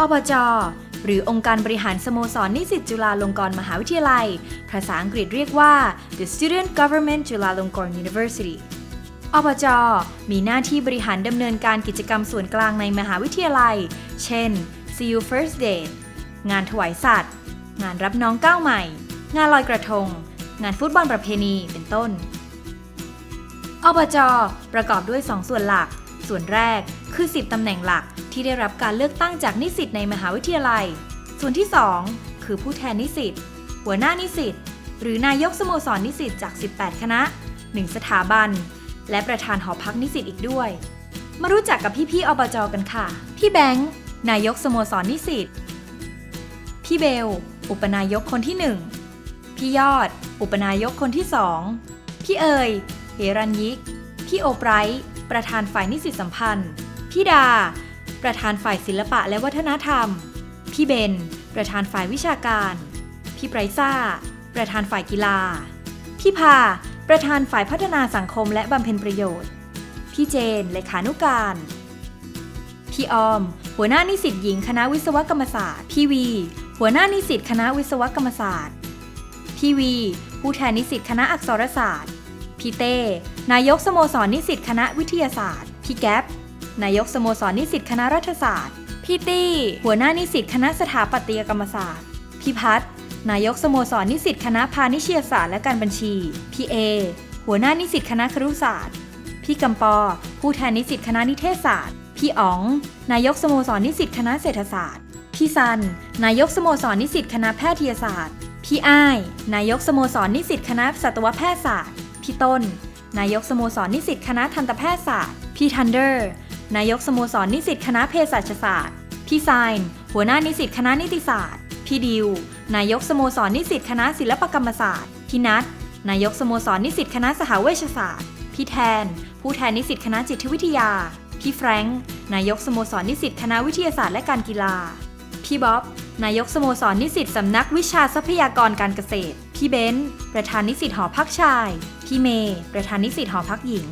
อบจ หรือองค์การบริหารสโมสรนิสิตจุฬาลงกรณ์มหาวิทยาลัย ภาษาอังกฤษเรียกว่า The Student Government จุฬาลงกรณ์ University อบจ มีหน้าที่บริหารดำเนินการกิจกรรมส่วนกลางในมหาวิทยาลัย เช่น See You First Day งานถวายสัตว์ งานรับน้องก้าวใหม่ งานลอยกระทง งานฟุตบอลประเพณี เป็นต้น อบจ ประกอบด้วย 2 ส่วนหลัก ส่วนแรก คือ 10 ตำแหน่งหลักที่ได้รับการเลือกตั้งจากนิสิตในมหาวิทยาลัย ส่วนที่ 2 คือผู้แทนนิสิต หัวหน้านิสิต หรือนายกสโมสรนิสิตจาก 18 คณะ 1 สถาบัน และประธานหอพักนิสิตอีกด้วย มารู้จักกับพี่ๆอบจกันค่ะ พี่แบงค์ นายกสโมสรนิสิต พี่เบล อุปนายกคนที่ 1 พี่ยอด อุปนายกคนที่ 2 พี่เอ๋ยเฮรัญยิก พี่โอไบรท์ ประธานฝ่ายนิสิตสัมพันธ์ พี่ดา ประธานฝ่ายศิลปะและวัฒนธรรม พี่เบน ประธานฝ่ายวิชาการ พี่ไบรซ่า ประธานฝ่ายกีฬา พี่พา ประธานฝ่ายพัฒนาสังคมและบำเพ็ญประโยชน์ พี่เจน เลขานุการ พี่ออม หัวหน้านิสิตหญิงคณะวิศวกรรมศาสตร์ พี่วี หัวหน้านิสิตคณะวิศวกรรมศาสตร์ พี่วี ผู้แทนนิสิตคณะอักษรศาสตร์ พี่เต้นายกสโมสรนิสิตคณะวิทยาศาสตร์ พี่แก๊ปนายกสโมสรนิสิตคณะรัฐศาสตร์ พี่ตี้ หัวหน้านิสิตคณะสถาปัตยกรรมศาสตร์ พี่พัฒนายกสโมสรนิสิตคณะพาณิชยศาสตร์และการบัญชี พี่เอ หัวหน้านิสิตคณะครุศาสตร์ พี่กำปอ ผู้แทนนิสิตคณะนิเทศศาสตร์ พี่อ๋อง นายกสโมสรนิสิตคณะเศรษฐศาสตร์ พี่ซัน นายกสโมสรนิสิตคณะแพทยศาสตร์ พี่อ้าย นายกสโมสรนิสิตคณะสัตวแพทยศาสตร์ พี่ต้น นายกสโมสรนิสิตคณะทันตแพทยศาสตร์ พี่ทันเดอร์ นายกสโมสรนิสิตคณะเภสัชศาสตร์ พี่ไซน์หัวหน้านิสิตคณะนิติศาสตร์ พี่ดิวนายกสโมสรนิสิตคณะศิลปกรรมศาสตร์ พี่นัท นายกสโมสรนิสิตคณะสหเวชศาสตร์ พี่แทน ผู้แทนนิสิตคณะจิตวิทยา พี่แฟรงค์ นายกสโมสรนิสิตคณะวิทยาศาสตร์และการกีฬา พี่บ๊อบ นายกสโมสรนิสิตสำนักวิชาทรัพยากรการเกษตร พี่เบนซ์ประธานนิสิตหอพักชาย พี่เมย์ ประธานนิสิตหอพักหญิง